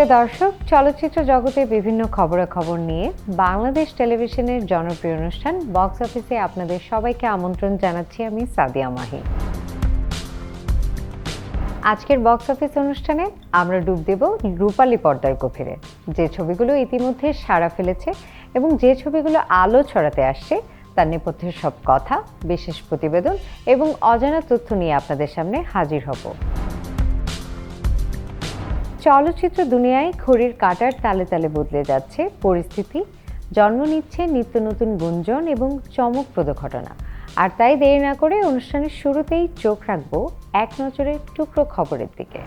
প্রিয় দর্শক, চলচ্চিত্র জগতে বিভিন্ন খবরাখবর নিয়ে বাংলাদেশ টেলিভিশনের জনপ্রিয় অনুষ্ঠান বক্স অফিসে আপনাদের সবাইকে আমন্ত্রণ জানাচ্ছি আমি সাদিয়া মাহি। আজকের বক্স অফিস অনুষ্ঠানে আমরা ডুব দেব রূপালী পর্দার গভীরে। যে ছবিগুলো ইতিমধ্যে সাড়া ফেলেছে এবং যে ছবিগুলো আলো ছড়াতে আসছে, তার নেপথ্যের সব কথা, বিশেষ প্রতিবেদন এবং অজানা তথ্য নিয়ে আপনাদের সামনে হাজির হব। চলচ্চিত্র দুনিয়ায় ঘড়ির কাটার তালে তালে বদলে যাচ্ছে। পরিস্থিতি, জন্ম নিচ্ছে নিত্য নতুন গুঞ্জন এবং চমকপ্রদ ঘটনা। আর তাই দেরি না করে অনুষ্ঠানের শুরুতেই চোখ রাখব এক নজরে টুকরো খবরের দিকে।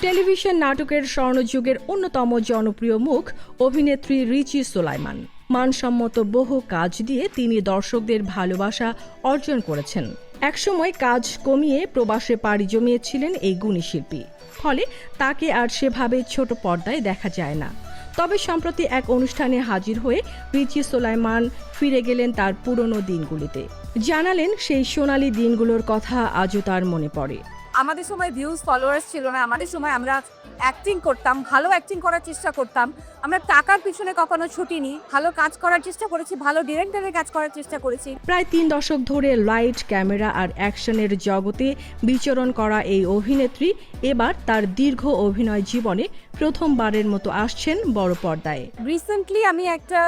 টেলিভিশন নাটকের স্বর্ণযুগের অন্যতম জনপ্রিয় মুখ অভিনেত্রী রিচি সোলাইমান। মানসম্মত বহু কাজ দিয়ে তিনি দর্শকদের ভালোবাসা অর্জন করেছেন। একসময় কাজ কমিয়ে প্রবাসে পাড়ি জমিয়েছিলেন এই গুণী শিল্পী। ফলে তাকে আর সেভাবে ছোট পর্দায় দেখা যায় না। তবে সম্প্রতি এক অনুষ্ঠানে হাজির হয়ে রিচি সোলাইমান ফিরে গেলেন তার পুরনো দিনগুলিতে। জানালেন সেই সোনালী দিনগুলোর কথা আজও তার মনে পড়ে। আমাদের সময় ভিউজ ফলোয়ার্স ছিল না। আমাদের সময় আমরা অ্যাক্টিং করতাম ভালো অ্যাক্টিং করার চেষ্টা করতাম। আমরা টাকার পিছনে কখনো ছুটিনি ভালো কাজ করার চেষ্টা করেছি ভালো ডিরেক্টরের কাজ করার চেষ্টা করেছি। প্রায় তিন দশক ধরে লাইট ক্যামেরা আর অ্যাকশনের জগতে বিচরণ করা এই অভিনেত্রী এবার তার দীর্ঘ অভিনয় জীবনে প্রথমবারের মতো আসছেন বড় পর্দায়। রিসেন্টলি আমি একটা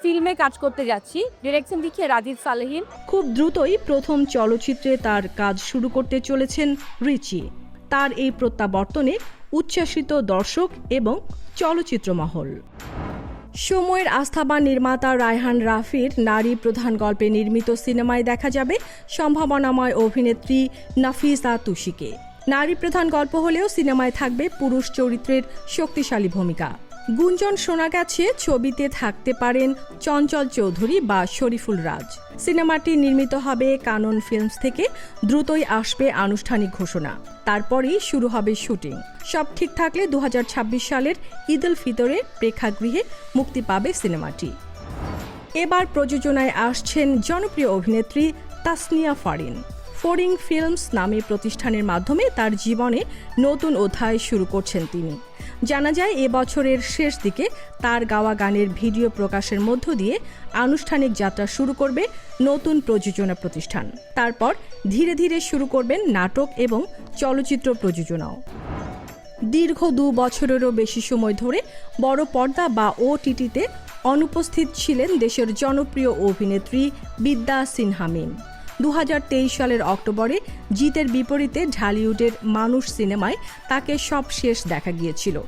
ফিল্মে কাজ করতে যাচ্ছি ডিরেকশন দিচ্ছে রাজীব সালেহিন। খুব দ্রুতই প্রথম চলচ্চিত্রে তার কাজ শুরু করতে চলেছেন রিচি। তার এই প্রত্যাবর্তনে উচ্ছ্বাসিত দর্শক এবং চলচ্চিত্র মহল সময়ের আস্থাবান নির্মাতা রায়হান রাফির নারী প্রধান গল্পে নির্মিত সিনেমায় দেখা যাবে সম্ভাবনাময় অভিনেত্রী নাফিসা তুষিকে নারী প্রধান গল্প হলেও সিনেমায় থাকবে পুরুষ চরিত্রের শক্তিশালী ভূমিকা। গুঞ্জন শোনা গেছে, ছবিতে থাকতে পারেন চঞ্চল চৌধুরী বা শরীফুল রাজ। সিনেমাটি নির্মিত হবে কানন ফিল্মস থেকে, দ্রুতই আসবে আনুষ্ঠানিক ঘোষণা। তারপরেই শুরু হবে শুটিং। সব ঠিক থাকলে দু হাজার ছাব্বিশ সালের ঈদ উল ফিতরে প্রেক্ষাগৃহে মুক্তি পাবে সিনেমাটি। এবার প্রযোজনায় আসছেন জনপ্রিয় অভিনেত্রী তাসনিয়া ফারিন। ফোরিং ফিল্মস নামে প্রতিষ্ঠানের মাধ্যমে তার জীবনে নতুন অধ্যায় শুরু করছেন তিনি। জানা যায়, এ বছরের শেষ দিকে তার গাওয়া গানের ভিডিও প্রকাশের মধ্য দিয়ে আনুষ্ঠানিক যাত্রা শুরু করবে নতুন প্রযোজনা প্রতিষ্ঠান। তারপর ধীরে ধীরে শুরু করবেন নাটক এবং চলচ্চিত্র প্রযোজনাও। দীর্ঘ দু বছরেরও বেশি সময় ধরে বড় পর্দা বা ওটিটিতে অনুপস্থিত ছিলেন দেশের জনপ্রিয় অভিনেত্রী বিদ্যা সিনহা মিম। দু হাজার তেইশ সালের অক্টোবরে জিতের বিপরীতে ঢালিউডের মানুষ সিনেমায় তাকে সব শেষ দেখা গিয়েছিল।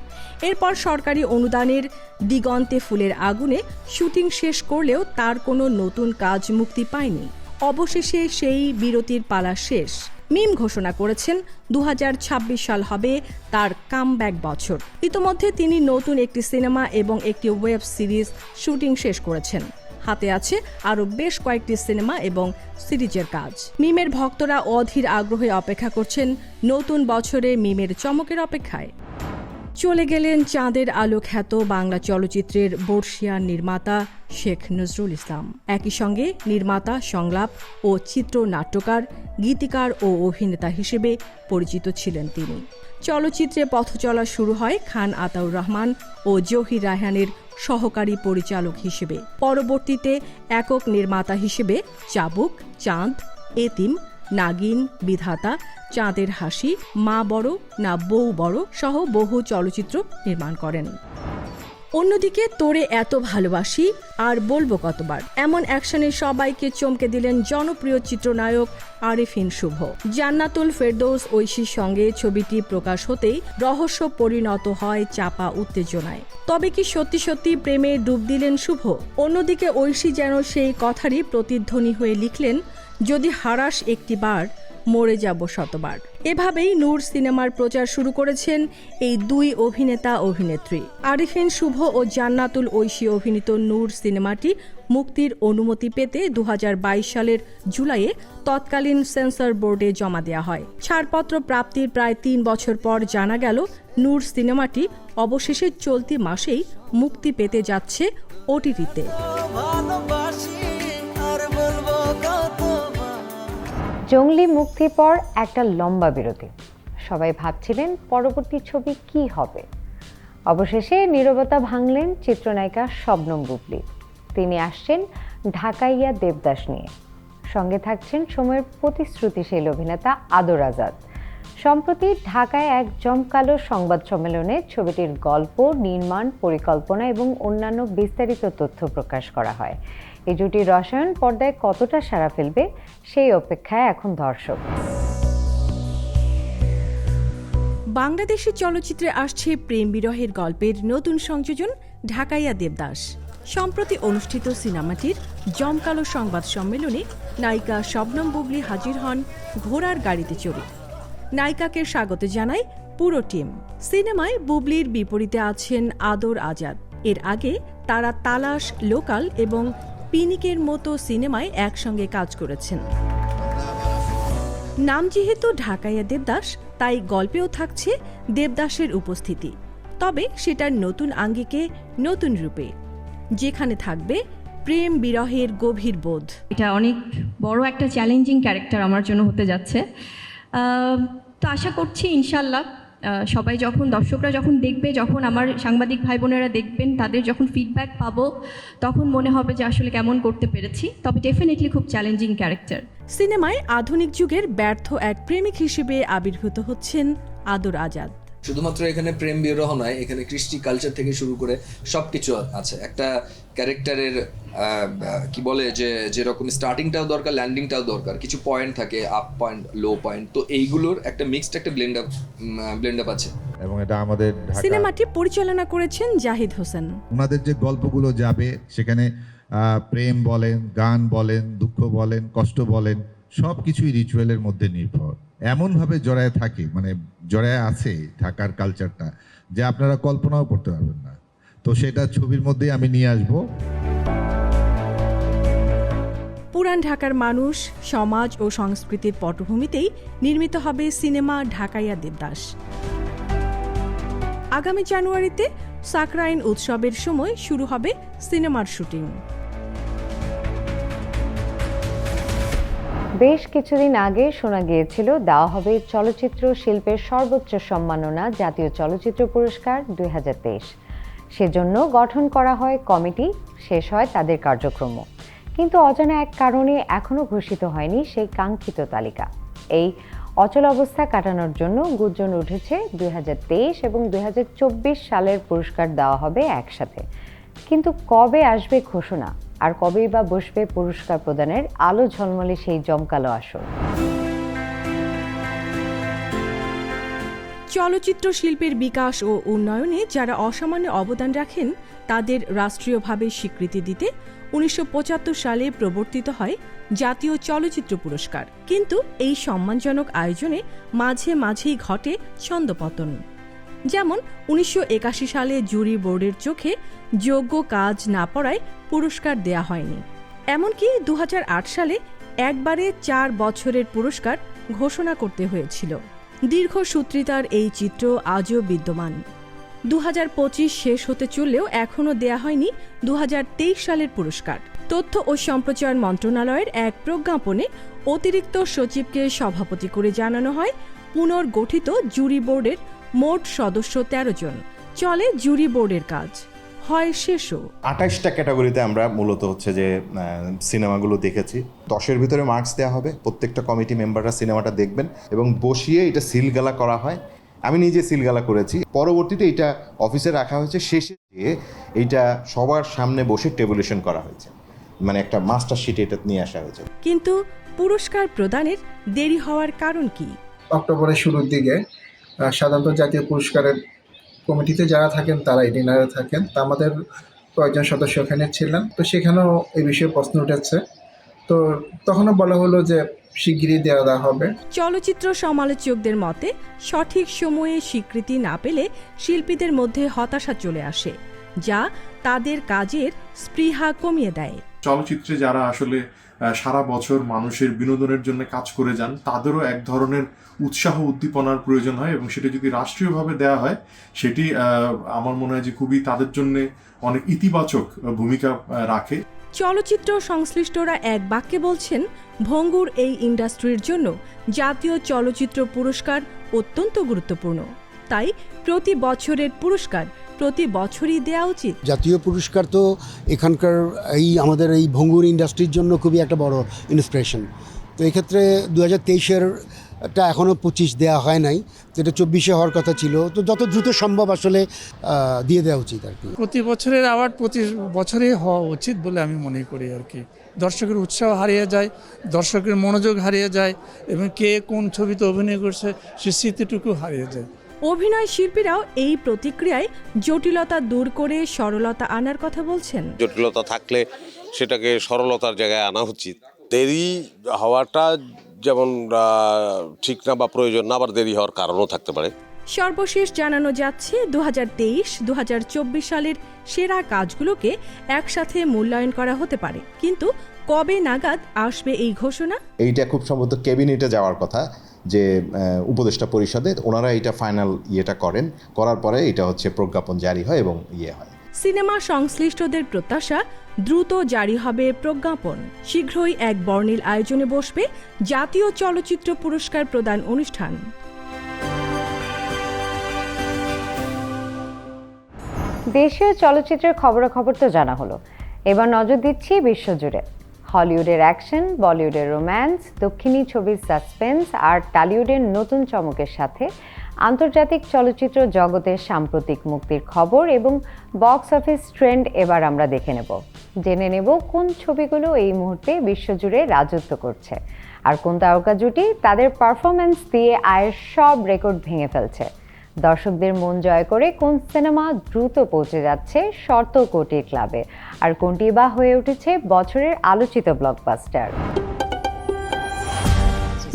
এরপর সরকারি অনুদানের দিগন্তে ফুলের আগুনে শুটিং শেষ করলেও তার কোনো নতুন কাজ মুক্তি পায়নি। অবশেষে সেই বিরতির পালা শেষ। মিম ঘোষণা করেছেন দু হাজার ছাব্বিশ সাল হবে তার কামব্যাক বছর। ইতোমধ্যে তিনি নতুন একটি সিনেমা এবং একটি ওয়েব সিরিজ শুটিং শেষ করেছেন। হাতে আছে আরও বেশ কয়েকটি সিনেমা এবং সিরিজের কাজ। মিমের ভক্তরা অধীর আগ্রহে অপেক্ষা করছেন নতুন বছরে মিমের চমকের অপেক্ষায়। চলে গেলেন চাঁদের আলো খ্যাত বাংলা চলচ্চিত্রের বর্ষিয়ান নির্মাতা শেখ নজরুল ইসলাম। একই সঙ্গে নির্মাতা, সংলাপ ও চিত্র নাট্যকার গীতিকার ও অভিনেতা হিসেবে পরিচিত ছিলেন তিনি। চলচ্চিত্রে পথ চলা শুরু হয় খান আতাউর রহমান ও জহির রায়হানের সহকারী পরিচালক হিসেবে। পরবর্তীতে একক নির্মাতা হিসেবে চাবুক, চাঁদ, এতিম, নাগিন, বিধাতা, চাঁদের হাসি, মা বড় না বউ বড় সহ বহু চলচ্চিত্র নির্মাণ করেন। অন্যদিকে, তোরে এত ভালোবাসি আর বলব কতবার। এমন অ্যাকশনে সবাইকে চমকে দিলেন জনপ্রিয় চিত্রনায়ক আরিফিন শুভ। জান্নাতুল ফেরদৌস ঐশীর সঙ্গে ছবিটি প্রকাশ হতেই রহস্য পরিণত হয় চাপা উত্তেজনায়। তবে কি সত্যি সত্যি প্রেমে ডুব দিলেন শুভ? অন্যদিকে ঐশী যেন সেই কথারই প্রতিধ্বনি হয়ে লিখলেন, যদি হারাস একটিবার মরে যাব শতবার। এভাবেই নূর সিনেমার প্রচার শুরু করেছেন এই দুই অভিনেতা অভিনেত্রী। আরিফিন শুভ ও জান্নাতুল ঐশী অভিনীত নূর সিনেমাটি মুক্তির অনুমতি পেতে দু হাজার বাইশ সালের জুলাইয়ে তৎকালীন সেন্সর বোর্ডে জমা দেওয়া হয়। ছাড়পত্র প্রাপ্তির প্রায় তিন বছর পর জানা গেল, নূর সিনেমাটি অবশেষে চলতি মাসেই মুক্তি পেতে যাচ্ছে ওটিটিতে। জঙ্গলি মুক্তির পর একটা লম্বা বিরতি। সবাই ভাবছিলেন পরবর্তী ছবি কি হবে। অবশেষে নীরবতা ভাঙলেন চিত্রনায়িকা শবনম বুবলি তিনি আসছেন ঢাকাইয়া দেবদাস নিয়ে। সঙ্গে থাকছেন সময়ের প্রতিশ্রুতিশীল অভিনেতা আদর আজাদ। সম্প্রতি ঢাকায় এক জমকালো সংবাদ সম্মেলনে ছবিটির গল্প, নির্মাণ, পরিকল্পনা এবং অন্যান্য বিস্তারিত তথ্য প্রকাশ করা হয়। এই জুটির রসায়ন পর্দায় কতটা সাড়া ফেলবে সেই অপেক্ষায় এখন দর্শক। বাংলাদেশি চলচ্চিত্রে আসছে প্রেম বিরহের গল্পের নতুন সংযোজন ঢাকাইয়া দেবদাস। সম্প্রতি অনুষ্ঠিত সিনেমাটির জমকালো সংবাদ সম্মেলনে নায়িকা শবনম বুবলি হাজির হন ঘোড়ার গাড়িতে চড়ে। নায়িকাকে স্বাগত জানায় পুরো টিম। সিনেমায় বুবলির বিপরীতে আছেন আদর আজাদ। এর আগে তারা তালাশ, লোকাল এবং পিনিকের মতো সিনেমায় একসঙ্গে কাজ করেছেন। নাম যেহেতু ঢাকাইয়া দেবদাস, তাই গল্পেও থাকছে দেবদাসের উপস্থিতি। তবে সেটার নতুন আঙ্গিকে নতুন রূপে, যেখানে থাকবে প্রেম বিরহের গভীর বোধ। এটা অনেক বড় একটা চ্যালেঞ্জিং ক্যারেক্টার আমার জন্য হতে যাচ্ছে। তো আশা করছি ইনশাল্লাহ সবাই যখন, দর্শকরা যখন দেখবে, যখন আমার সাংবাদিক ভাই বোনেরা দেখবেন, তাদের যখন ফিডব্যাক পাবো, তখন মনে হবে যে আসলে কেমন করতে পেরেছি। তবে ডেফিনেটলি খুব চ্যালেঞ্জিং ক্যারেক্টার সিনেমায় আধুনিক যুগের ব্যর্থ এক প্রেমিক হিসেবে আবির্ভূত হচ্ছেন আদর আজাদ। শুধুমাত্র এখানে প্রেম বিরহ নয় এখানে কৃষ্টি কালচার থেকে শুরু করে সবকিছু আছে। একটা ক্যারেক্টারের কি বলে যে যেরকম স্টার্টিংটাও দরকার ল্যান্ডিংটাও দরকার। কিছু পয়েন্ট থাকে আপ পয়েন্ট লো পয়েন্ট তো এইগুলোর একটা মিক্সড একটা ব্লেন্ড আপ ব্লেন্ড আপ আছে। এবং এটা আমাদের ঢাকা সিনেমাটি পরিচালনা করেছেন জাহিদ হোসেন। ওনাদের যে গল্পগুলো যাবে সেখানে প্রেম বলেন গান বলেন দুঃখ বলেন কষ্ট বলেন সব কিছুই রিচুয়ালের মধ্যে নির্ভর। এমনভাবে জড়ায় থাকে মানে জড়ায় আছে ঢাকার কালচারটা যে আপনারা কল্পনাও করতে পারবেন না। তো সেটা ছবির মধ্যেই আমি নিয়ে আসব। পুরান ঢাকার মানুষ, সমাজ ও সংস্কৃতির পটভূমিতেই নির্মিত হবে সিনেমা ঢাকাইয়া দেবদাস। আগামী জানুয়ারিতে সাকরাইন উৎসবের সময় শুরু হবে সিনেমার শুটিং। বেশ কিছুদিন আগে শোনা গিয়েছিল, দেওয়া হবে চলচ্চিত্র শিল্পের সর্বোচ্চ সম্মাননা, জাতীয় চলচ্চিত্র পুরস্কার দুই হাজার তেইশ। সেজন্য গঠন করা হয় কমিটি, শেষ হয় তাদের কার্যক্রমও। কিন্তু অজানা এক কারণে এখনও ঘোষিত হয়নি সেই কাঙ্ক্ষিত তালিকা। এই অচল অবস্থা কাটানোর জন্য গুঞ্জন উঠেছে দুই হাজার তেইশ এবং দুই হাজার চব্বিশ সালের পুরস্কার দেওয়া হবে একসাথে। কিন্তু কবে আসবে ঘোষণা? আর কবেই বা বসবে পুরস্কার প্রদানের আলো ঝলমলে সেই জমকালো আসর। চলচ্চিত্র শিল্পের বিকাশ ও উন্নয়নে যারা অসামান্য অবদান রাখেন, তাদের রাষ্ট্রীয়ভাবে স্বীকৃতি দিতে উনিশশো পঁচাত্তর সালে প্রবর্তিত হয় জাতীয় চলচ্চিত্র পুরস্কার। কিন্তু এই সম্মানজনক আয়োজনে মাঝে মাঝেই ঘটে ছন্দপতন। যেমন উনিশশো একাশি সালে জুরি বোর্ডের চোখে যোগ্য কাজ না পড়ায় পুরস্কার দেয়া হয়নি। এমনকি দু হাজার আট সালে একবারে চার বছরের পুরস্কার ঘোষণা করতে হয়েছিল। দীর্ঘসূত্রিতার এই চিত্র আজও বিদ্যমান। দু হাজার পঁচিশ শেষ হতে চললেও এখনও দেয়া হয়নি দু হাজার তেইশ সালের পুরস্কার। তথ্য ও সম্প্রচার মন্ত্রণালয়ের এক প্রজ্ঞাপনে অতিরিক্ত সচিবকে সভাপতি করে জানানো হয়, পুনর্গঠিত জুরি বোর্ডের মোট সদস্য তেরো জন। চলে জুরি বোর্ডের কাজ। হয় শেষও। আঠাশটা ক্যাটাগরিতে আমরা মূলত হচ্ছে যে সিনেমাগুলো দেখেছি। দশের ভিতরে মার্কস দেওয়া হবে। প্রত্যেকটা কমিটি মেম্বাররা সিনেমাটা দেখবেন এবং বসিয়ে এটা সিলগালা করা হয়। আমি নিজে সিলগালা করেছি। পরবর্তীতে এটা অফিসে রাখা হয়েছে। শেষে গিয়ে এইটা সবার সামনে বসে টেবুলেশন করা হয়েছে। মানে একটা মাস্টার শিট এটা নিয়ে আসা হয়েছে। কিন্তু পুরস্কার প্রদানের দেরি হওয়ার কারণ কি? অক্টোবরের শুরুর দিকে সাধারণত জাতীয় পুরস্কারের কমিটিতে যারা থাকেন তারাই ডিনারে থাকেন। তা আমাদের কয়েকজন সদস্য এখানে ছিলেন। তো সেখানেও এই বিষয়ে প্রশ্ন উঠেছে। তো তখনও বলা হলো যে শিগগিরই দেওয়া দেওয়া হবে। চলচ্চিত্র সমালোচকদের মতে সঠিক সময়ে স্বীকৃতি না পেলে শিল্পীদের মধ্যে হতাশা চলে আসে যা তাদের কাজের স্পৃহা কমিয়ে দেয়। চলচ্চিত্রে যারা আসলে সারা বছর মানুষের বিনোদনের জন্য কাজ করে যান, তাদেরও এক ধরনের উৎসাহ উদ্দীপনার প্রয়োজন হয় এবং সেটা যদি রাষ্ট্রীয়ভাবে দেওয়া হয়, সেটি আমার মনে হয় যে খুবই তাদের জন্য অনেক ইতিবাচক ভূমিকা রাখে। চলচ্চিত্র সংশ্লিষ্টরা এক বাক্যে বলছেন, ভঙ্গুর এই ইন্ডাস্ট্রির জন্য জাতীয় চলচ্চিত্র পুরস্কার অত্যন্ত গুরুত্বপূর্ণ। তাই প্রতি বছরের পুরস্কার প্রতি বছরই দেওয়া উচিত। জাতীয় পুরস্কার তো এখানকার এই আমাদের এই ভঙ্গুর ইন্ডাস্ট্রির জন্য খুবই একটা বড় ইন্সপিরেশন তো এক্ষেত্রে দু হাজার তেইশের টা এখনও পঁচিশ দেওয়া হয় নাই তো এটা চব্বিশে হওয়ার কথা ছিল। তো যত দ্রুত সম্ভব আসলে দিয়ে দেওয়া উচিত আর কি। প্রতি বছরের অ্যাওয়ার্ড প্রতি বছরেই হওয়া উচিত বলে আমি মনে করি আর কি। দর্শকের উৎসাহ হারিয়ে যায় দর্শকের মনোযোগ হারিয়ে যায় এবং কে কোন ছবিতে অভিনয় করছে সে স্মৃতিটুকু হারিয়ে যায়। অভিনয় শিল্পীরাও এই প্রতিক্রিয়ায় জটিলতা দূর করে সরলতা আনার কথা বলছেন। জটিলতা থাকলে সেটাকে সরলতার জায়গায় আনা উচিত। দেরি হওয়াটা যেমন ঠিক না বা প্রয়োজন না আবার দেরি হওয়ার কারণও থাকতে পারে। সর্বশেষ জানানো যাচ্ছে দু হাজার তেইশ দু হাজার চব্বিশ সালের সেরা কাজগুলোকে একসাথে মূল্যায়ন করা হতে পারে। কিন্তু কবে নাগাদ আসবে এই ঘোষণা? এইটা খুব সম্ভবত ক্যাবিনেটে যাওয়ার কথা। যে উপদেষ্টা পরিষদে ওনারা এটা ফাইনাল ইয়েটা করেন। করার পরে এটা হচ্ছে প্রজ্ঞাপন জারি হয় এবং ইয়ে হয়। সিনেমা সংশ্লিষ্টদের প্রত্যাশা দ্রুত জারি হবে প্রজ্ঞাপন। শীঘ্রই এক বর্ণিল আয়োজনে বসবে জাতীয় চলচ্চিত্র পুরস্কার প্রদান অনুষ্ঠান। দেশীয় চলচ্চিত্রের খবরাখবর তো জানা হলো। এবার নজর দিচ্ছি বিশ্বজুড়ে। হলিউডের অ্যাকশন, বলিউডের রোম্যান্স, দক্ষিণী ছবির সাসপেন্স আর টালিউডের নতুন চমকের সাথে আন্তর্জাতিক চলচ্চিত্র জগতের সাম্প্রতিক মুক্তির খবর এবং বক্স অফিস ট্রেন্ড এবার আমরা দেখে নেব। জেনে নেব কোন ছবিগুলো এই মুহূর্তে বিশ্বজুড়ে রাজত্ব করছে আর কোন তারকা জুটি তাদের পারফরমেন্স দিয়ে আয়ের সব রেকর্ড ভেঙে ফেলছে। দর্শকদের মন জয় করে কোন সিনেমা দ্রুত পৌঁছে যাচ্ছে শর্ত কোটির ক্লাবে? আর কোনটি বা হয়ে উঠেছে বছরের আলোচিত ব্লকবাস্টার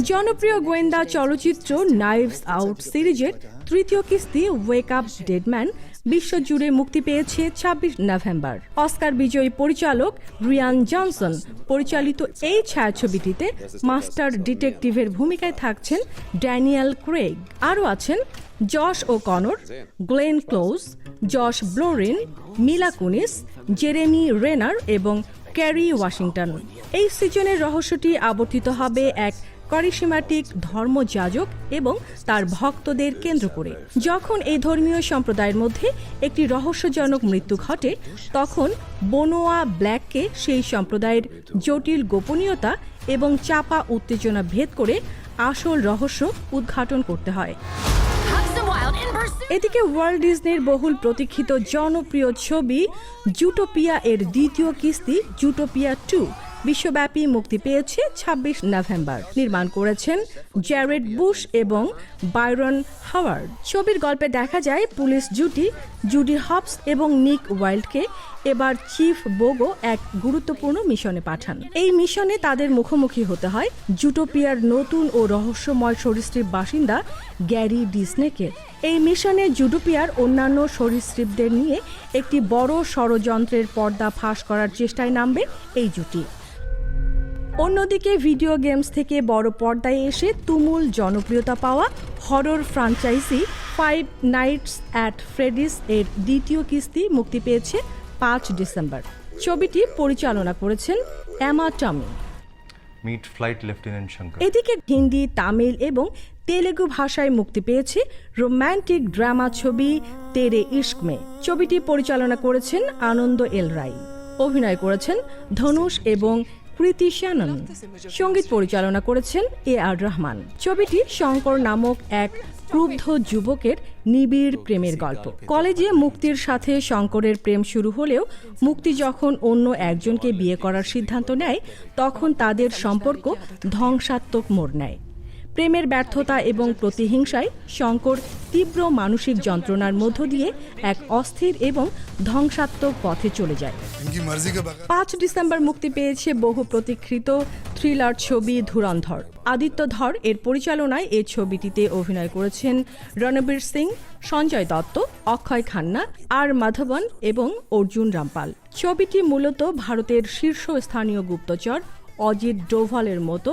জনপ্রিয় গোয়েন্দা চলচ্চিত্র নাইভস আউট সিরিজের তৃতীয় কিস্তি ওয়েক আপ ডেডম্যান বিশ্বজুড়ে মুক্তি পেয়েছে ছাব্বিশ নভেম্বর। অস্কার বিজয়ী পরিচালক রিয়ান জনসন পরিচালিত এই ছায়াছবিটিতে মাস্টার ডিটেকটিভের ভূমিকায় থাকছেন ড্যানিয়েল ক্রেগ আরও আছেন Josh O'Connor, Glenn Close, Josh Brolin, Mila Kunis, Jeremy Renner এবং ক্যারি ওয়াশিংটন। এই সিজনের রহস্যটি আবর্তিত হবে এক করিসীমাটিক ধর্মযাজক এবং তার ভক্তদের কেন্দ্র করে। যখন এই ধর্মীয় সম্প্রদায়ের মধ্যে একটি রহস্যজনক মৃত্যু ঘটে, তখন বনোয়া ব্ল্যাককে সেই সম্প্রদায়ের জটিল গোপনীয়তা এবং চাপা উত্তেজনা ভেদ করে আসল রহস্য উদ্ঘাটন করতে হয়। এদিকে ওয়ার্ল্ড ডিজনির বহুল প্রতীক্ষিত জনপ্রিয় ছবি জুটোপিয়া এর দ্বিতীয় কিস্তি, জুটোপিয়া টু, বিশ্বব্যাপী মুক্তি পেয়েছে ২৬ নভেম্বর। নির্মাণ করেছেন জ্যারেড বুশ এবং বাইরন হাওয়ার্ড। ছবির গল্পে দেখা যায় পুলিশ জুটি, জুডি হবস এবং নিক ওয়াইল্ডকে এবার চিফ বোগো এক গুরুত্বপূর্ণ মিশনে পাঠান। এই মিশনে তাদের মুখোমুখি হতে হয় জুটোপিয়ার নতুন ও রহস্যময় সরীসৃপ বাসিন্দা গ্যারি ডিসনেকে। এই মিশনে জুডোপিয়ার অন্যান্য সরীসৃপদের নিয়ে একটি বড় ষড়যন্ত্রের পর্দা ফাঁস করার চেষ্টায় নামবে এই জুটি। অন্যদিকে ভিডিও গেমস থেকে বড় পর্দায় এসে তুমুল জনপ্রিয়তা পাওয়া horror franchise five nights at Freddy's এর দ্বিতীয় কিস্তি মুক্তি পেয়েছে পাঁচ ডিসেম্বর। ছবিটি পরিচালনা করেছেন Emma Tammi meet flight lieutenant Shankar এদিকে হিন্দি তামিল এবং তেলেগু ভাষায় মুক্তি পেয়েছে রোম্যান্টিক ড্রামা ছবি তেরে ইশক মে। ছবিটি পরিচালনা করেছেন আনন্দ এল রাই। অভিনয় করেছেন ধনুষ এবং কৃতি শ্যানন। সংগীত পরিচালনা করেছেন এ আর রহমান। ছবিটি শঙ্কর নামক এক ক্রুব্ধ যুবকের নিবিড় প্রেমের গল্প। কলেজে মুক্তির সাথে শঙ্করের প্রেম শুরু হলেও মুক্তি যখন অন্য একজনকে বিয়ে করার সিদ্ধান্ত নেয়, তখন তাদের সম্পর্ক ধ্বংসাত্মক মোড় নেয়। প্রেমের ব্যর্থতা এবং প্রতিহিংসায় শঙ্কর তীব্র মানসিক যন্ত্রণার মধ্য দিয়ে এক অস্থির এবং ধ্বংসাত্মক পথে চলে যায়। পাঁচ ডিসেম্বর মুক্তি পেয়েছে বহু প্রতীক্ষিত থ্রিলার ছবি ধুরন্ধর। আদিত্য ধর এর পরিচালনায় এই ছবিটিতে অভিনয় করেছেন রণবীর সিং সঞ্জয় দত্ত অক্ষয় খান্না আর মাধবন এবং অর্জুন রামপাল। ছবিটি মূলত ভারতের শীর্ষস্থানীয় গুপ্তচর অজিত ডোভালের মতো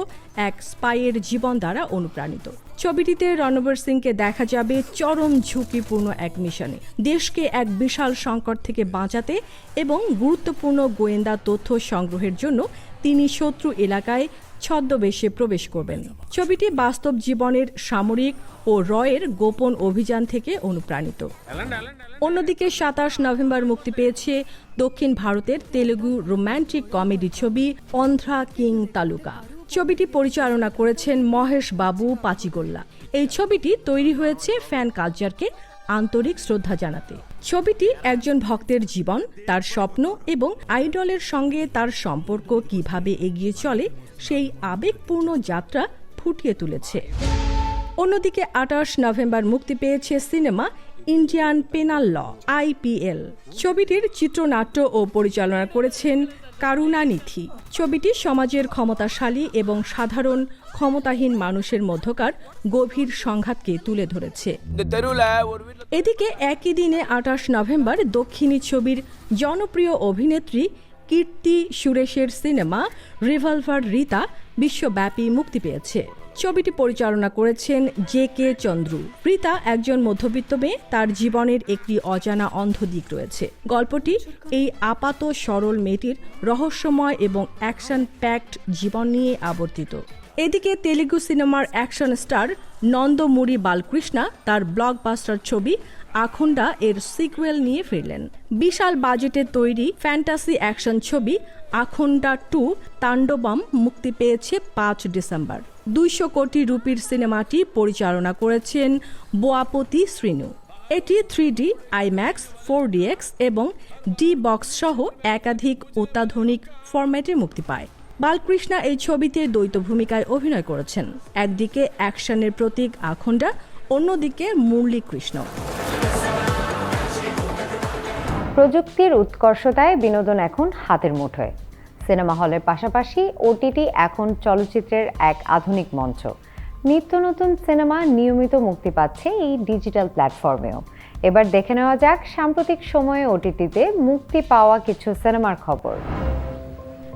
এক স্পাইয়ের জীবন দ্বারা অনুপ্রাণিত। ছবিটিতে রণবীর সিংকে দেখা যাবে চরম ঝুঁকিপূর্ণ এক মিশনে। দেশকে এক বিশাল সংকট থেকে বাঁচাতে এবং গুরুত্বপূর্ণ গোয়েন্দা তথ্য সংগ্রহের জন্য তিনি শত্রু এলাকায় ছদ্মবেশে প্রবেশ করবেন। ছবিটি বাস্তব জীবনের সামরিক ও রয়ের গোপন অভিযান থেকে অনুপ্রাণিত। অন্যদিকে সাতাশ নভেম্বর মুক্তি পেয়েছে দক্ষিণ ভারতের তেলেগু রোমান্টিক কমেডি ছবি অন্ধ্রা কিং তালুকা। ছবিটি পরিচালনা করেছেন মহেশ বাবু পাচিগোল্লা। এই ছবিটি তৈরি হয়েছে ফ্যান কালচারকে আন্তরিক শ্রদ্ধা জানাতে। ছবিটি একজন ভক্তের জীবন, তার স্বপ্ন এবং আইডলের সঙ্গে তার সম্পর্ক কীভাবে এগিয়ে চলে, সেই আবেগপূর্ণ যাত্রা ফুটিয়ে তুলেছে। অন্যদিকে আঠাশ নভেম্বর মুক্তি পেয়েছে cinema Indian penal law, IPL. ছবিটির চিত্রনাট্য ও পরিচালনা করেছেন কারুণানিধি ছবিটি সমাজের ক্ষমতাশালী এবং সাধারণ ক্ষমতাহীন মানুষের মধ্যকার গভীর সংঘাতকে তুলে ধরেছে। এদিকে একই দিনে আঠাশ নভেম্বর দক্ষিণী ছবির জনপ্রিয় অভিনেত্রী কীর্তি সুরেশের সিনেমা রিভলভার রীতা বিশ্বব্যাপী মুক্তি পেয়েছে। ছবিটি পরিচালনা করেছেন জে কে চন্দ্রু। রীতা একজন মধ্যবিত্ত মেয়ে তার জীবনের একটি অজানা অন্ধ দিক রয়েছে। গল্পটি এই আপাত সরল মেয়েটির রহস্যময় এবং অ্যাকশন প্যাকড জীবন নিয়ে আবর্তিত। এদিকে তেলেগু সিনেমার অ্যাকশন স্টার নন্দমুরি বালকৃষ্ণা তার ব্লকবাস্টার ছবি আখুন্ডা এর সিকুয়েল নিয়ে ফিরলেন। বিশাল বাজেটে তৈরি ফ্যান্টাসি অ্যাকশন ছবি আখন্ডা টু তাণ্ডবম মুক্তি পেয়েছে পাঁচ ডিসেম্বর। দুইশো কোটি রুপির সিনেমাটি পরিচালনা করেছেন বোয়াপতি শ্রীনু। এটি three D IMAX four DX এবং ডি বক্স সহ একাধিক অত্যাধুনিক ফরম্যাটে মুক্তি পায়। বালকৃষ্ণা এই ছবিতে দ্বৈত ভূমিকায় অভিনয় করেছেন। একদিকে অ্যাকশনের প্রতীক আখণ্ডা, অন্যদিকে মুরলী কৃষ্ণ প্রযুক্তির উৎকর্ষতায় বিনোদন এখন হাতের মুঠোয়। সিনেমা হলের পাশাপাশি ওটিটি এখন চলচ্চিত্রের এক আধুনিক মঞ্চ। নিত্য নতুন সিনেমা নিয়মিত মুক্তি পাচ্ছে এই ডিজিটাল প্ল্যাটফর্মেও। এবার দেখে নেওয়া যাক সাম্প্রতিক সময়ে ওটিটিতে মুক্তি পাওয়া কিছু সিনেমার খবর।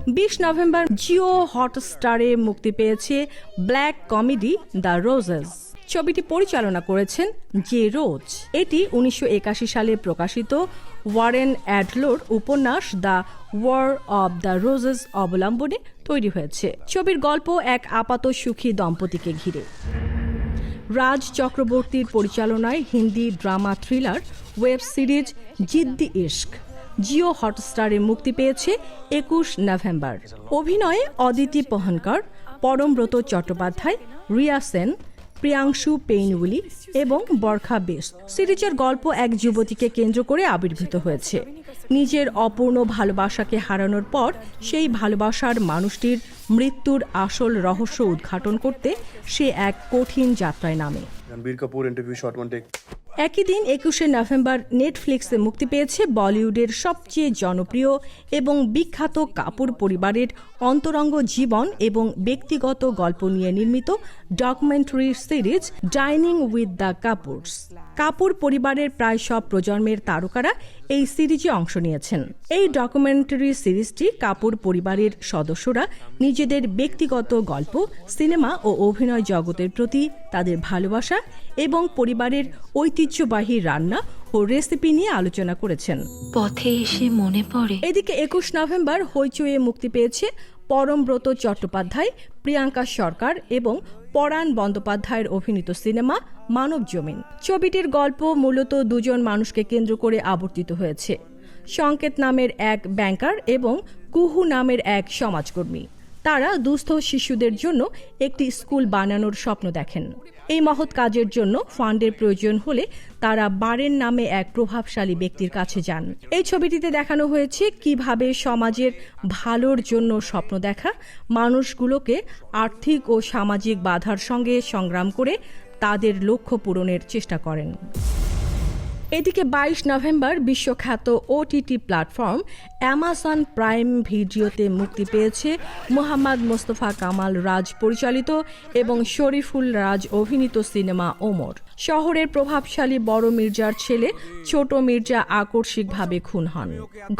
বিশ নভেম্বর জিও হটস্টারে মুক্তি পেয়েছে ব্ল্যাক কমেডি দ্য রোজেস। ছবিটি পরিচালনা করেছেন জে রোজ। এটি উনিশশো একাশি সালে প্রকাশিত। ওয়ারেন অ্যাডলোর উপন্যাস the War of the Roses অবলম্বনে তৈরি হয়েছে। ছবির গল্প এক আপাত সুখী দম্পতিকে ঘিরে। রাজ চক্রবর্তীর পরিচালনায় Hindi drama thriller web series Ziddi Ishq. Jio হটস্টারে মুক্তি পেয়েছে একুশ নভেম্বর। অভিনয়ে অদিতি পহনকর, পরমব্রত চট্টোপাধ্যায়, রিয়া সেন, প্রিয়াংশু পেইনউলি এবং বরখা বেস। সিরিজের গল্প এক যুবতীকে কেন্দ্র করে আবির্ভূত হয়েছে। নিজের অপূর্ণ ভালোবাসাকে হারানোর পর সেই ভালোবাসার মানুষটির মৃত্যুর আসল রহস্য উদ্ঘাটন করতে সে এক কঠিন যাত্রায় নামে। Ranbir Kapoor interview short one take একই দিন একুশে নভেম্বর নেটফ্লিক্সে মুক্তি পেয়েছে বলিউডের সবচেয়ে জনপ্রিয় এবং বিখ্যাত কাপুর পরিবারের অন্তরঙ্গ জীবন এবং ব্যক্তিগত গল্প নিয়ে নির্মিত documentary series dining with the Kapoors Kapoor পরিবারের প্রায় সব প্রজন্মের তারকারা এই সিরিজে অংশ নিয়েছেন। এই ডকুমেন্টারি সিরিজটি কাপুর পরিবারের সদস্যরা নিজেদের ব্যক্তিগত গল্প সিনেমা ও অভিনয় জগতের প্রতি তাদের ভালোবাসা এবং পরিবারের ঐতিহ্যবাহী রান্না ও রেসিপি নিয়ে আলোচনা করেছেন। পথে এসে মনে পড়ে। এদিকে একুশ নভেম্বর হইচইয়ে মুক্তি পেয়েছে পরমব্রত চট্টোপাধ্যায় প্রিয়াঙ্কা সরকার এবং পরাণ বন্দ্যোপাধ্যায়ের অভিনীত সিনেমা মানব জমিন। ছবিটির গল্প মূলত দুজন মানুষকে কেন্দ্র করে আবর্তিত হয়েছে। সংকেত নামের এক ব্যাংকার এবং কুহু নামের এক সমাজকর্মী। তারা দুস্থ শিশুদের জন্য একটি স্কুল বানানোর স্বপ্ন দেখেন। এই মহৎ কাজের জন্য ফান্ডের প্রয়োজন হলে তারা বারেন নামে এক প্রভাবশালী ব্যক্তির কাছে যান। এই ছবিটিতে দেখানো হয়েছে কীভাবে সমাজের ভালোর জন্য স্বপ্ন দেখা, মানুষগুলোকে আর্থিক ও সামাজিক বাধার সঙ্গে সংগ্রাম করে তাদের লক্ষ্য পূরণের চেষ্টা করেন। এদিকে বাইশ নভেম্বর বিশ্বখ্যাত ওটিটি প্ল্যাটফর্ম অ্যামাজন প্রাইম ভিডিওতে মুক্তি পেয়েছে মোহাম্মদ মোস্তফা কামাল রাজ পরিচালিত এবং শরীফুল রাজ অভিনীত সিনেমা ওমর। শহরের প্রভাবশালী বড় মির্জার ছেলে ছোট মির্জা আকস্মিকভাবে খুন হন।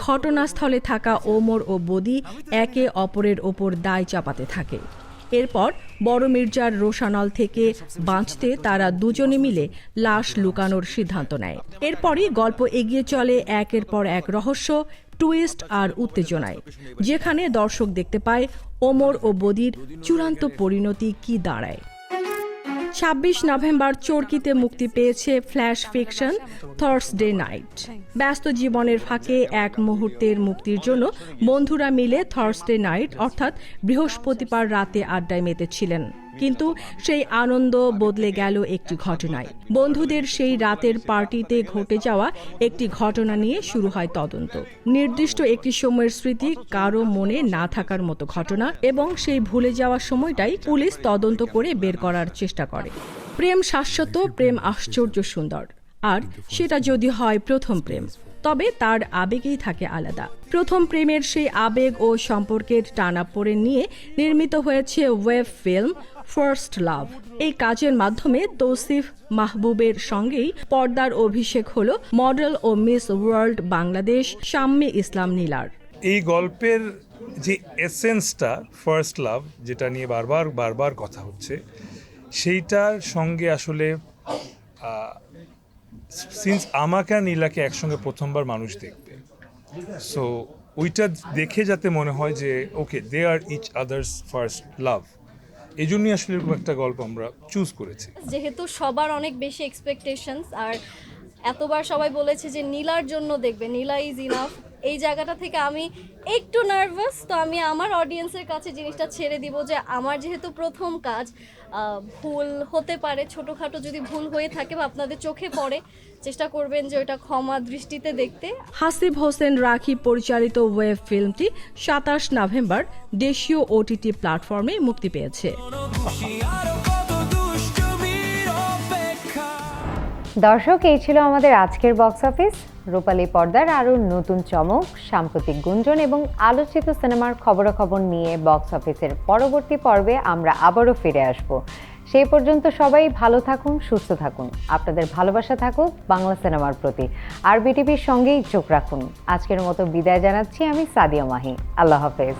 ঘটনাস্থলে থাকা ওমর ও বদি একে অপরের ওপর দায় চাপাতে থাকে। এরপর বড় মির্জার রোশানল থেকে বাঁচতে তারা দুজনে মিলে লাশ লুকানোর সিদ্ধান্ত নেয়। এরপরই গল্প এগিয়ে চলে একের পর এক রহস্য, টুইস্ট আর উত্তেজনায়, যেখানে দর্শক দেখতে পায় ওমর ও বদির চূড়ান্ত পরিণতি কি দাঁড়ায়। ছাব্বিশ নভেম্বর চরকিতে মুক্তি পেয়েছে ফ্ল্যাশ ফিকশন থার্সডে নাইট ব্যস্ত জীবনের ফাঁকে এক মুহূর্তের মুক্তির জন্য বন্ধুরা মিলে থার্সডে নাইট অর্থাৎ বৃহস্পতিবার রাতে আড্ডায় মেতেছিলেন। কিন্তু সেই আনন্দ বদলে গেল একটি ঘটনায়। বন্ধুদের সেই রাতের পার্টিতে ঘটে যাওয়া একটি ঘটনা নিয়ে শুরু হয় তদন্ত। নির্দিষ্ট একটি সময়ের স্মৃতি কারও মনে না থাকার মতো ঘটনা এবং সেই ভুলে যাওয়া সময়টাই পুলিশ তদন্ত করে বের করার চেষ্টা করে। প্রেম শাশ্বত, প্রেম আশ্চর্য সুন্দর। আর সেটা যদি হয় প্রথম প্রেম, তবে তার আবেগেই থাকে আলাদা। প্রথম প্রেমের সেই আবেগ ও সম্পর্কের টানাপোড়েন নিয়ে নির্মিত হয়েছে ওয়েব ফিল্ম ফার্স্ট লাভ এই কাজের মাধ্যমে তৌসিফ মাহবুবের সঙ্গেই পর্দার অভিষেক হলো মডেল ও মিস ওয়ার্ল্ড বাংলাদেশ শাম্মী ইসলাম নীলার। এই গল্পের যে এসেন্সটা ফার্স্ট লাভ যেটা নিয়ে বারবার বারবার কথা হচ্ছে, সেইটার সঙ্গে আসলে সিন্স আমাকে আর নীলাকে একসঙ্গে প্রথমবার মানুষ দেখবে সো ওইটা দেখে যাতে মনে হয় যে okay they are each other's first love এই জন্যই আসলে এরকম একটা গল্প আমরা চুজ করেছি। যেহেতু সবার অনেক বেশি এক্সপেকটেশনস আর এতবার সবাই বলেছে যে নীলার জন্য দেখবে, নীলা ইজ ইনাফ এই জায়গাটা থেকে আমি একটু নার্ভাস তো আমি আমার অডিয়েন্সের কাছে জিনিসটা ছেড়ে দিব যে আমার যেহেতু প্রথম কাজ ভুল হতে পারে ছোটোখাটো যদি ভুল হয়ে থাকে বা আপনাদের চোখে পড়ে চেষ্টা করবেন যে ওটা ক্ষমা দৃষ্টিতে দেখতে। হাসিব হোসেন রাখি পরিচালিত ওয়েব ফিল্মটি সাতাশ নভেম্বর দেশীয় ওটিটি প্ল্যাটফর্মে মুক্তি পেয়েছে। দর্শক এই ছিল আমাদের আজকের বক্স অফিস। রূপালী পর্দার আরও নতুন চমক, সাম্প্রতিক গুঞ্জন এবং আলোচিত সিনেমার খবরাখবর নিয়ে বক্স অফিসের পরবর্তী পর্বে আমরা আবারও ফিরে আসব। সেই পর্যন্ত সবাই ভালো থাকুন, সুস্থ থাকুন। আপনাদের ভালোবাসা থাকুক বাংলা সিনেমার প্রতি। আর বিটিভির সঙ্গেই চোখ রাখুন। আজকের মতো বিদায় জানাচ্ছি আমি সাদিয়া মাহি। আল্লাহ হাফেজ।